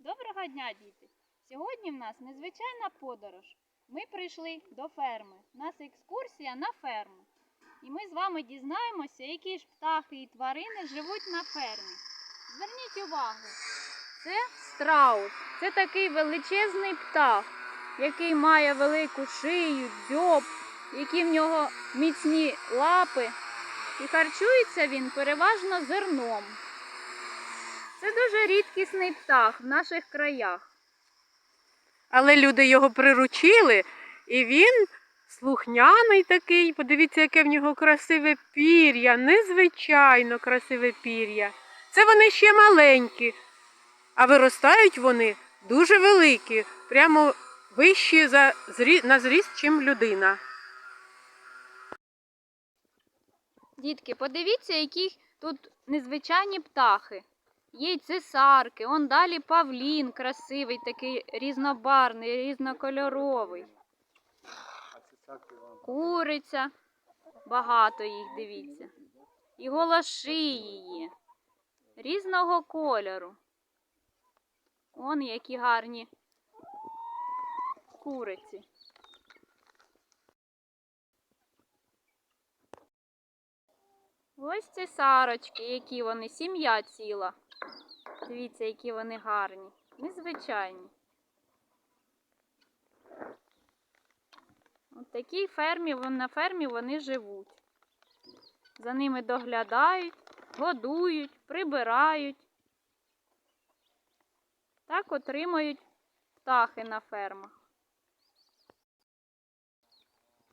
Доброго дня, діти! Сьогодні в нас незвичайна подорож. Ми прийшли до ферми. У нас екскурсія на ферму. І ми з вами дізнаємося, які ж птахи і тварини живуть на фермі. Зверніть увагу, це страус. Це такий величезний птах, який має велику шию, дзьоб, які в нього міцні лапи. І харчується він переважно зерном. Це дуже рідкісний птах в наших краях. Але люди його приручили, і він слухняний такий. Подивіться, яке в нього красиве пір'я, незвичайно красиве пір'я. Це вони ще маленькі, а виростають вони дуже великі, прямо вищі за на зріст, чим людина. Дітки, подивіться, які тут незвичайні птахи. Є цесарки, он далі павлін красивий, такий різнобарний, різнокольоровий. Куриця, багато їх, дивіться. І голошиї є. Різного кольору. Он які гарні куриці. Ось ці сарочки, які вони, сім'я ціла. Дивіться, які вони гарні, незвичайні. От такій фермі, на фермі вони живуть. За ними доглядають, годують, прибирають. Так отримують птахи на фермах.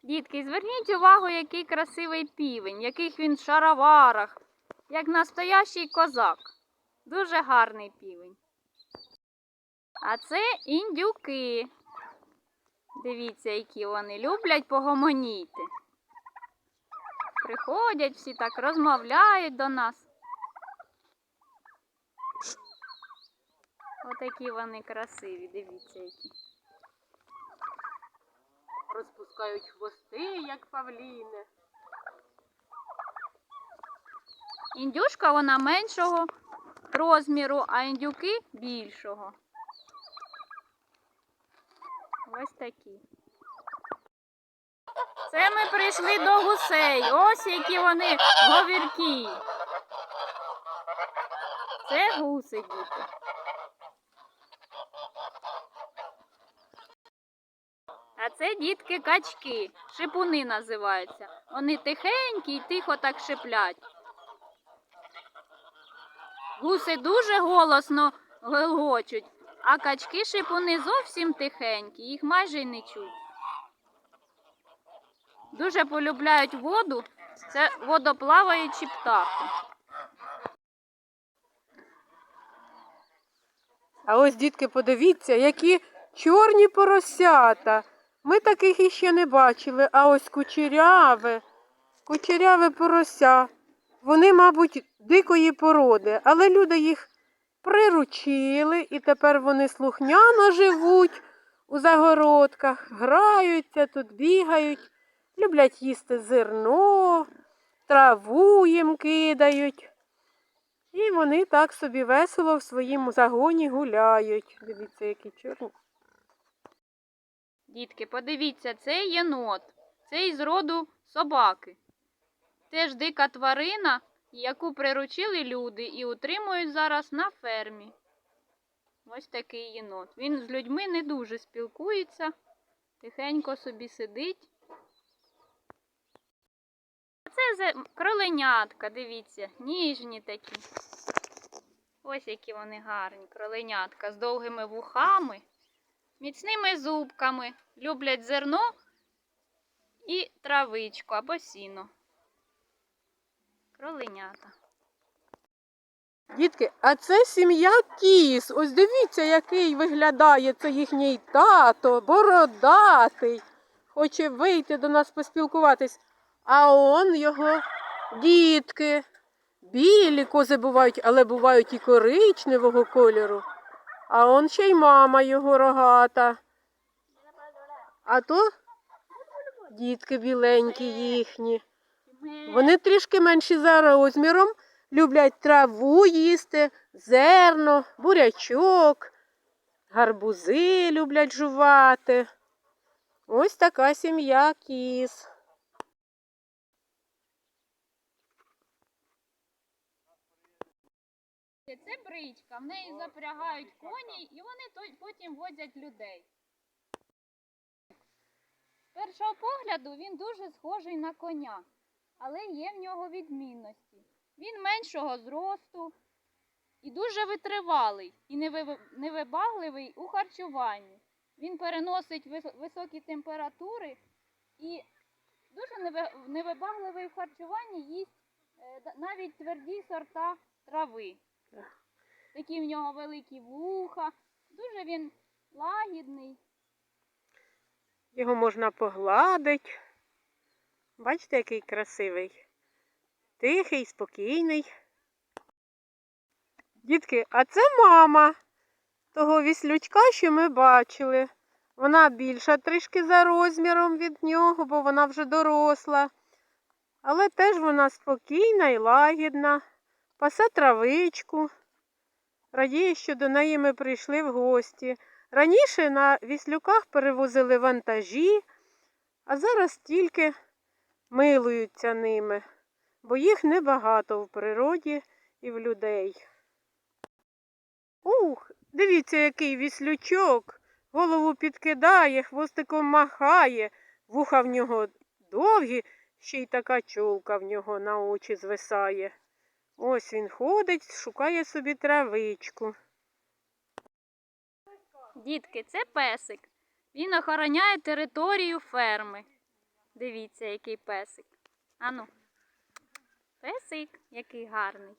Дітки, зверніть увагу, який красивий півень, яких він в шароварах, як настоящий козак. Дуже гарний півень. А це індюки. Дивіться, які вони люблять погомоніти. Приходять всі так, розмовляють до нас. Отакі вони красиві, дивіться які. Розпускають хвости, як павліни. Індюшка вона меншого розміру, а індюки більшого. Ось такі. Це ми прийшли до гусей. Ось які вони говіркі. Це гуси, діти. А це дітки качки, шипуни називаються. Вони тихенькі і тихо так шиплять. Гуси дуже голосно гелгочуть, а качки шипуни зовсім тихенькі, їх майже й не чуть. Дуже полюбляють воду, це водоплаваючі птахи. А ось, дітки, подивіться, які чорні поросята. Ми таких іще не бачили, а ось кучеряве, кучеряве порося. Вони, мабуть, дикої породи, але люди їх приручили і тепер вони слухняно живуть у загородках, граються, тут бігають, люблять їсти зерно, траву їм кидають. І вони так собі весело в своїм загоні гуляють. Дивіться, які чорні. Дітки, подивіться, це єнот, це із роду собаки. Теж дика тварина, яку приручили люди і утримують зараз на фермі. Ось такий єнот. Він з людьми не дуже спілкується, тихенько собі сидить. А Це кроленятка, дивіться, ніжні такі. Ось які вони гарні, кроленятка з довгими вухами, міцними зубками, люблять зерно і травичку або сіно. Кроленята. Дітки, а це сім'я кіз. Ось дивіться, який виглядає це їхній тато, бородатий. Хоче вийти до нас поспілкуватись. А он його дітки. Білі кози бувають, але бувають і коричневого кольору. А он ще й мама його рогата. А то дітки біленькі їхні. Вони трішки менші за розміром, люблять траву їсти, зерно, бурячок. гарбузи люблять жувати. Ось така сім'я кіз. Це бричка, в неї запрягають коні і вони потім возять людей. З першого погляду він дуже схожий на коня, але є в нього відмінності. Він меншого зросту і дуже витривалий і невибагливий у харчуванні. Він переносить високі температури і дуже невибагливий в харчуванні їсть е, навіть тверді сорта трави. Такі в нього великі вуха, дуже він лагідний. Його можна погладити. Бачите, який красивий. Тихий, спокійний. Дітки, а це мама того віслючка, що ми бачили. Вона більша трішки за розміром від нього, бо вона вже доросла. Але теж вона спокійна і лагідна, пасе травичку. Радіє, що до неї ми прийшли в гості. Раніше на віслюках перевозили вантажі, а зараз тільки милуються ними, бо їх небагато в природі і в людей. Ух, дивіться, який віслючок. Голову підкидає, хвостиком махає, вуха в нього довгі, ще й така чолка в нього на очі звисає. Ось він ходить, шукає собі травичку. Дітки, це песик. Він охороняє територію ферми. Дивіться, який песик. Ану. Песик, який гарний.